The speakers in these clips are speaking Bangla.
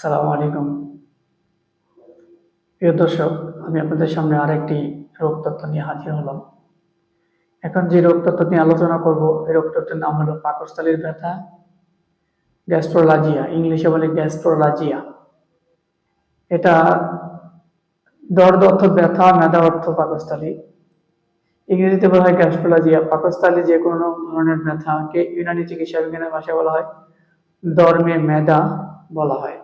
সালাম আলাইকুম। প্রিয় দর্শক, আমি আপনাদের সামনে আরেকটি রোগ তত্ত্ব নিয়ে হাজির হলাম। এখন যে রোগ তত্ত্ব নিয়ে আলোচনা করব, এই রোগ তত্ত্বের নাম হলো পাকস্থলীর ব্যথা, গ্যাস্ট্রোলাজিয়া, ইংলিশে বলে গ্যাস্ট্রোলাজিয়া। এটা দর্দ অর্থ ব্যথা মেধা অর্থ পাকস্থলী। ইংরেজিতে বলা হয় গ্যাস্ট্রোলাজিয়া। পাকস্থলী যে কোনো ধরনের ব্যথাকে ইউনানি চিকিৎসা বিজ্ঞানের ভাষায় বলা হয় দর্মে মেদা বলা হয়।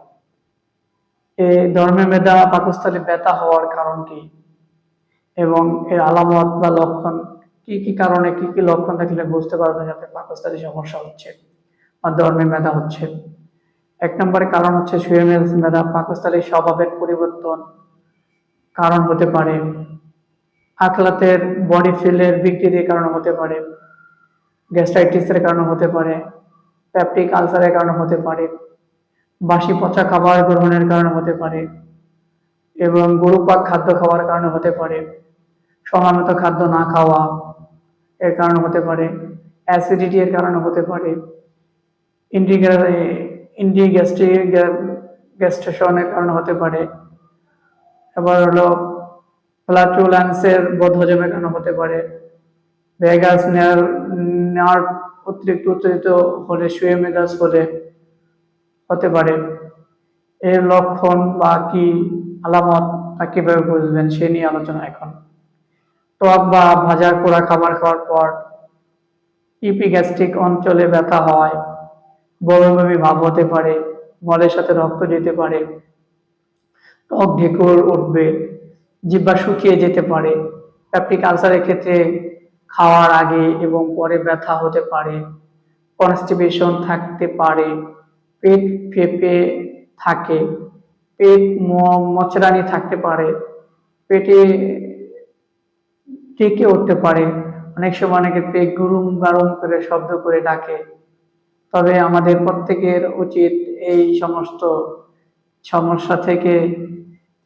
এই ধর্মে মেধা পাকস্থলী ব্যথা হওয়ার কারণ কি? এবং এর আলামত বা লক্ষণ কি কি কারণে, কি কি লক্ষণ থাকলে বুঝতে পারবেন যাতে পাকস্থলী সমস্যা হচ্ছে বা ধর্মে মেধা হচ্ছে? এক নম্বরে কারণ হচ্ছে শুয়ে মেধা পাকস্থলীর স্বভাবের পরিবর্তন কারণ হতে পারে। আখলাতের বডি ফিল্ডের বিক্রির কারণে হতে পারে। গ্যাস্ট্রাইটিসের কারণে হতে পারে। প্যাপটিক আলসারের কারণে হতে পারে। বাসি পচা খাবার গ্রহণের কারণে হতে পারে এবং গরুপাক খাদ্য খাওয়ার কারণে হতে পারে। সময়মতো খাদ্য না খাওয়া এর কারণে হতে পারে। অ্যাসিডিটি এর কারণে হতে পারে। ইন্ডিগ্যাস্ট্রিক গ্যাস্ট্রেশনের কারণে হতে পারে। এবার হলো ফ্লাটুল্যান্সের বদহজমের কারণে হতে পারে। ভেগাস নেয়ার নেওয়ার অতিরিক্ত উত্তেজিত হলে মেজাজ হলে হতে পারে। এর লক্ষণ বা কি আলামত তা কীভাবে বুঝবেন সে নিয়ে আলোচনা এখন। টক বা ভাজা পোড়া খাবার খাওয়ার পর ইপিগ্যাস্ট্রিক অঞ্চলে ব্যথা হয় বমি ভাব হতে পারে, মলের সাথে রক্ত যেতে পারে টক ঢেকুর উঠবে, জিব্বা শুকিয়ে যেতে পারে, প্যাপটিক আলসারের ক্ষেত্রে খাওয়ার আগে এবং পরে ব্যথা হতে পারে, কনস্টিপেশন থাকতে পারে পেট ফেপে থাকে, পেট ম- মচড়ানি থাকতে পারে, পেটে ডেকে উঠতে পারে। অনেক সময় অনেকে পেট গুরুম গারুম করে শব্দ করে ডাকে। তবে আমাদের প্রত্যেকের উচিত এই সমস্ত সমস্যা থেকে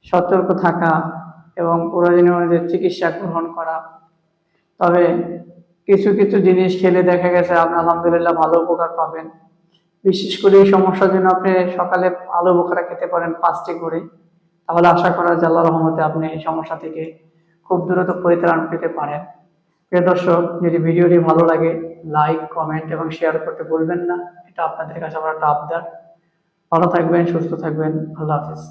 সতর্ক থাকা এবং প্রয়োজনীয় চিকিৎসা গ্রহণ করা। তবে কিছু কিছু জিনিস খেলে দেখা গেছে আপনি আলহামদুলিল্লাহ ভালো উপকার পাবেন। বিশেষ করে এই সমস্যার জন্য আপনি সকালে আলু বোখারা খেতে পারেন পাঁচটি করে তাহলে আশা করা যায় আল্লাহ রহমতে আপনি এই সমস্যা থেকে খুব দ্রুত পরিত্রাণ পেতে পারেন। প্রিয় দর্শক, যদি ভিডিওটি ভালো লাগে লাইক কমেন্ট এবং শেয়ার করতে ভুলবেন না। এটা আপনাদের কাছে আমার একটা আবদার ভালো থাকবেন, সুস্থ থাকবেন। আল্লাহ হাফিজ।